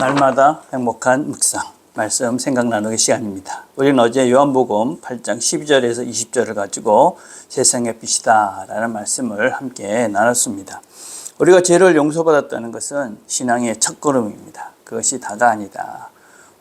날마다 행복한 묵상 말씀 생각 나누기 시간입니다. 우리는 어제 요한복음 8장 12절에서 20절을 가지고 세상의 빛이다라는 말씀을 함께 나눴습니다. 우리가 죄를 용서받았다는 것은 신앙의 첫걸음입니다. 그것이 다가 아니다.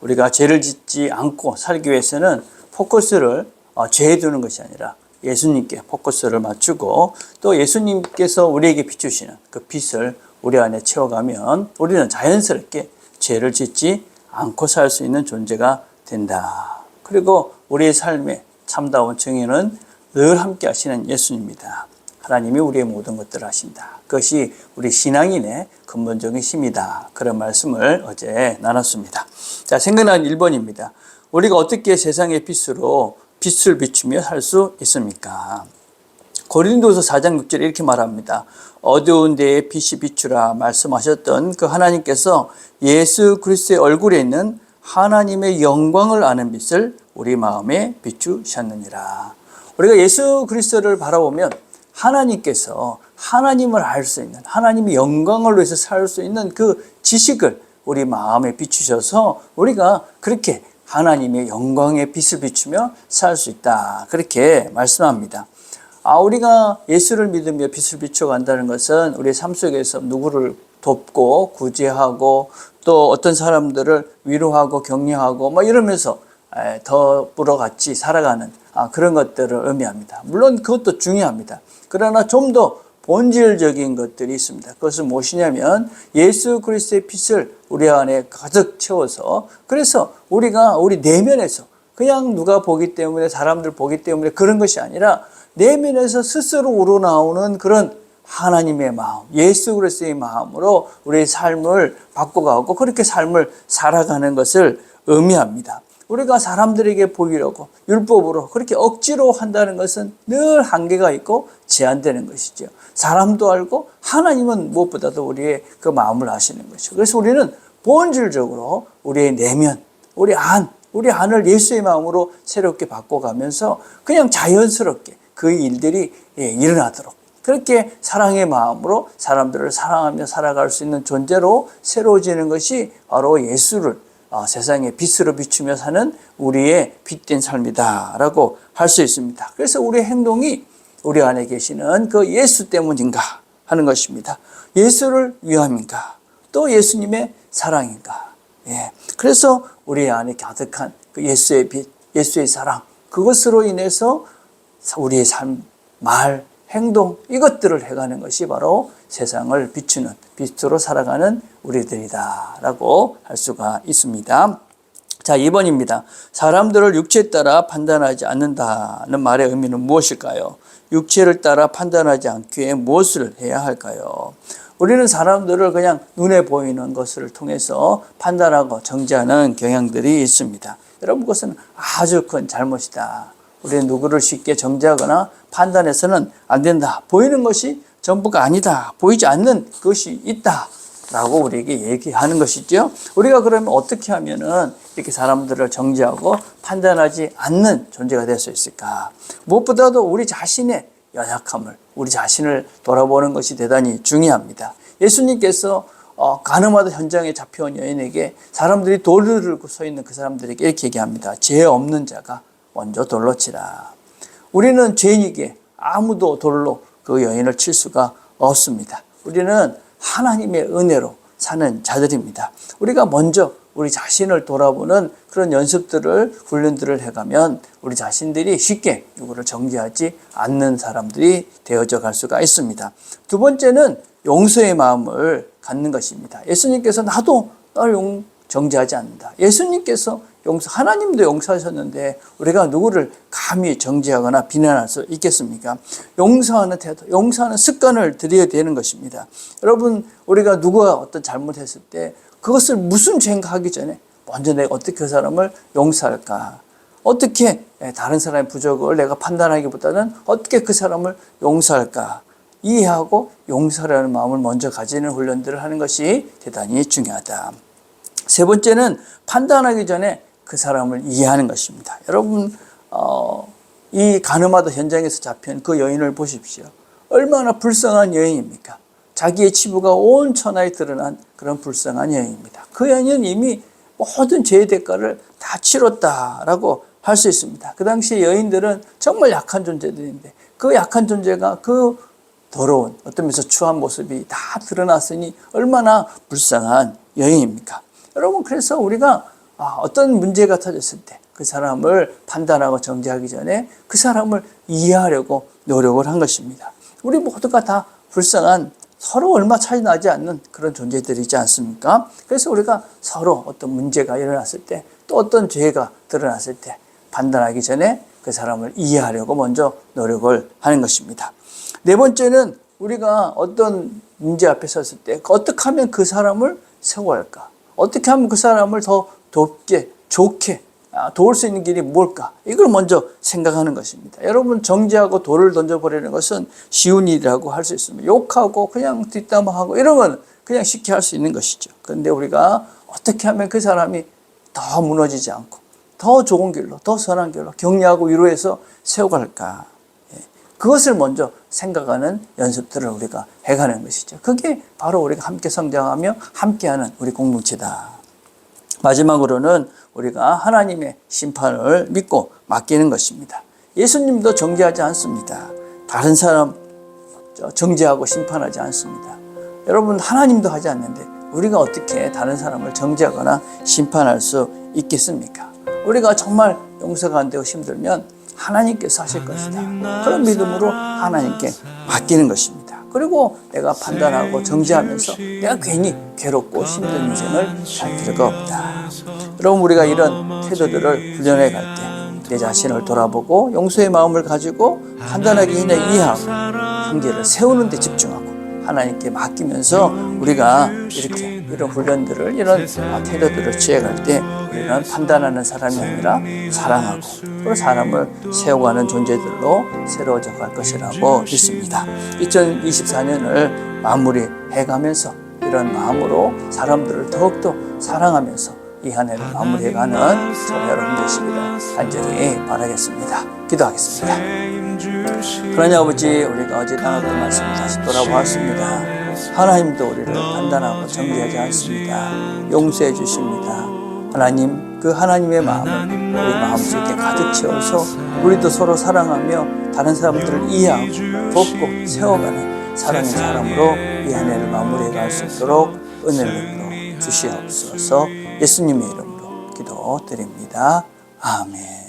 우리가 죄를 짓지 않고 살기 위해서는 포커스를 어, 죄에 두는 것이 아니라 예수님께 포커스를 맞추고 또 예수님께서 우리에게 비추시는 그 빛을 우리 안에 채워가면 우리는 자연스럽게 죄를 짓지 않고 살 수 있는 존재가 된다. 그리고 우리의 삶의 참다운 증인은 늘 함께 하시는 예수님입니다. 하나님이 우리의 모든 것들을 하신다. 그것이 우리 신앙인의 근본적인 힘이다. 그런 말씀을 어제 나눴습니다. 자, 생각난 1번입니다. 우리가 어떻게 세상의 빛으로 빛을 비추며 살 수 있습니까? 고린도서 4장 6절에 이렇게 말합니다. 어두운 데에 빛이 비추라 말씀하셨던 그 하나님께서 예수 그리스도의 얼굴에 있는 하나님의 영광을 아는 빛을 우리 마음에 비추셨느니라. 우리가 예수 그리스도를 바라보면 하나님께서 하나님을 알 수 있는 하나님의 영광을 위해서 살 수 있는 그 지식을 우리 마음에 비추셔서 우리가 그렇게 하나님의 영광의 빛을 비추며 살 수 있다. 그렇게 말씀합니다. 아, 우리가 예수를 믿으며 빛을 비춰간다는 것은 우리 삶 속에서 누구를 돕고 구제하고 또 어떤 사람들을 위로하고 격려하고 뭐 이러면서 에, 더불어 같이 살아가는 아, 그런 것들을 의미합니다. 물론 그것도 중요합니다. 그러나 좀 더 본질적인 것들이 있습니다. 그것은 무엇이냐면 예수 그리스도의 빛을 우리 안에 가득 채워서 그래서 우리가 우리 내면에서 그냥 누가 보기 때문에 사람들 보기 때문에 그런 것이 아니라 내면에서 스스로 우러나오는 그런 하나님의 마음, 예수 그리스도의 마음으로 우리의 삶을 바꿔가고 그렇게 삶을 살아가는 것을 의미합니다. 우리가 사람들에게 보이려고 율법으로 그렇게 억지로 한다는 것은 늘 한계가 있고 제한되는 것이죠. 사람도 알고 하나님은 무엇보다도 우리의 그 마음을 아시는 것이죠. 그래서 우리는 본질적으로 우리의 내면, 우리 안, 우리 안을 예수의 마음으로 새롭게 바꿔가면서 그냥 자연스럽게 그 일들이 예, 일어나도록 그렇게 사랑의 마음으로 사람들을 사랑하며 살아갈 수 있는 존재로 새로워지는 것이 바로 예수를 어, 세상의 빛으로 비추며 사는 우리의 빛된 삶이다라고 할 수 있습니다. 그래서 우리의 행동이 우리 안에 계시는 그 예수 때문인가 하는 것입니다. 예수를 위함인가? 또 예수님의 사랑인가? 예. 그래서 우리 안에 가득한 그 예수의 빛, 예수의 사랑, 그것으로 인해서 우리의 삶, 말, 행동, 이것들을 해가는 것이 바로 세상을 비추는, 빛으로 살아가는 우리들이다라고 할 수가 있습니다. 자, 2번입니다. 사람들을 육체에 따라 판단하지 않는다는 말의 의미는 무엇일까요? 육체를 따라 판단하지 않기 위해 무엇을 해야 할까요? 우리는 사람들을 그냥 눈에 보이는 것을 통해서 판단하고 정지하는 경향들이 있습니다. 여러분, 그것은 아주 큰 잘못이다. 우리는 누구를 쉽게 정지하거나 판단해서는 안 된다. 보이는 것이 전부가 아니다. 보이지 않는 것이 있다. 라고 우리에게 얘기하는 것이죠. 우리가 그러면 어떻게 하면은 이렇게 사람들을 정지하고 판단하지 않는 존재가 될 수 있을까? 무엇보다도 우리 자신의 연약함을, 우리 자신을 돌아보는 것이 대단히 중요합니다. 예수님께서 어, 가늠하던 현장에 잡혀온 여인에게 사람들이 돌을 들고 서 있는 그 사람들에게 이렇게 얘기합니다. 죄 없는 자가 먼저 돌로 치라. 우리는 죄인에게 아무도 돌로 그 여인을 칠 수가 없습니다. 우리는 하나님의 은혜로 사는 자들입니다. 우리가 먼저 우리 자신을 돌아보는 그런 연습들을, 훈련들을 해가면 우리 자신들이 쉽게 누구를 정지하지 않는 사람들이 되어져 갈 수가 있습니다. 두 번째는 용서의 마음을 갖는 것입니다. 예수님께서 나도 널 용, 정지하지 않는다. 예수님께서 용서, 하나님도 용서하셨는데 우리가 누구를 감히 정지하거나 비난할 수 있겠습니까? 용서하는 태도, 용서하는 습관을 들여야 되는 것입니다. 여러분, 우리가 누가 어떤 잘못했을 때 그것을 무슨 죄인가 하기 전에 먼저 내가 어떻게 그 사람을 용서할까? 어떻게 다른 사람의 부족을 내가 판단하기보다는 어떻게 그 사람을 용서할까? 이해하고 용서라는 마음을 먼저 가지는 훈련들을 하는 것이 대단히 중요하다. 세 번째는 판단하기 전에 그 사람을 이해하는 것입니다. 여러분, 어, 이 가늠하다 현장에서 잡힌 그 여인을 보십시오. 얼마나 불쌍한 여인입니까? 자기의 치부가 온 천하에 드러난 그런 불쌍한 여인입니다. 그 여인은 이미 모든 죄의 대가를 다 치렀다라고 할 수 있습니다. 그 당시 여인들은 정말 약한 존재들인데 그 약한 존재가 그 더러운 어떤 면에서 추한 모습이 다 드러났으니 얼마나 불쌍한 여인입니까? 여러분 그래서 우리가 아, 어떤 문제가 터졌을 때 그 사람을 판단하고 정죄하기 전에 그 사람을 이해하려고 노력을 한 것입니다. 우리 모두가 다 불쌍한 서로 얼마 차이 나지 않는 그런 존재들이지 않습니까? 그래서 우리가 서로 어떤 문제가 일어났을 때 또 어떤 죄가 드러났을 때 판단하기 전에 그 사람을 이해하려고 먼저 노력을 하는 것입니다. 네 번째는 우리가 어떤 문제 앞에 섰을 때 어떻게 하면 그 사람을 세워할까? 어떻게 하면 그 사람을 더 돕게, 좋게 아, 도울 수 있는 길이 뭘까? 이걸 먼저 생각하는 것입니다. 여러분 정지하고 돌을 던져버리는 것은 쉬운 일이라고 할 수 있습니다. 욕하고 그냥 뒷담화하고 이런 건 그냥 쉽게 할 수 있는 것이죠. 그런데 우리가 어떻게 하면 그 사람이 더 무너지지 않고 더 좋은 길로, 더 선한 길로 격려하고 위로해서 세워갈까? 예. 그것을 먼저 생각하는 연습들을 우리가 해가는 것이죠. 그게 바로 우리가 함께 성장하며 함께하는 우리 공동체다. 마지막으로는 우리가 하나님의 심판을 믿고 맡기는 것입니다. 예수님도 정죄하지 않습니다. 다른 사람 정죄하고 심판하지 않습니다. 여러분 하나님도 하지 않는데 우리가 어떻게 다른 사람을 정죄하거나 심판할 수 있겠습니까? 우리가 정말 용서가 안 되고 힘들면 하나님께서 하실 것이다. 그런 믿음으로 하나님께 맡기는 것입니다. 그리고 내가 판단하고 정죄하면서 내가 괜히 괴롭고 힘든 인생을 살 필요가 없다. 여러분 우리가 이런 태도들을 훈련해 갈 때 내 자신을 돌아보고 용서의 마음을 가지고 판단하기 전에 이해하고 한계를 세우는 데 집중하고 하나님께 맡기면서 우리가 이렇게 이런 훈련들을 이런 태도들을 취해갈 때 우리는 판단하는 사람이 아니라 사랑하고 또 사람을 세워가는 존재들로 새로워져 갈 것이라고 믿습니다. 2024년을 마무리해가면서 이런 마음으로 사람들을 더욱더 사랑하면서 이 한 해를 마무리해가는 저와 여러분 되시기를 간절히 바라겠습니다. 기도하겠습니다. 하나님 아버지 우리가 어제 나눴던 말씀 다시 돌아보았습니다. 하나님도 우리를 판단하고 정죄하지 않습니다. 용서해 주십니다. 하나님 그 하나님의 마음을 우리 마음속에 가득 채워서 우리도 서로 사랑하며 다른 사람들을 이해하고 돕고 세워가는 사랑의 사람으로 이 한 해를 마무리해 갈 수 있도록 은혜를 베풀어 주시옵소서 예수님의 이름으로 기도드립니다. 아멘.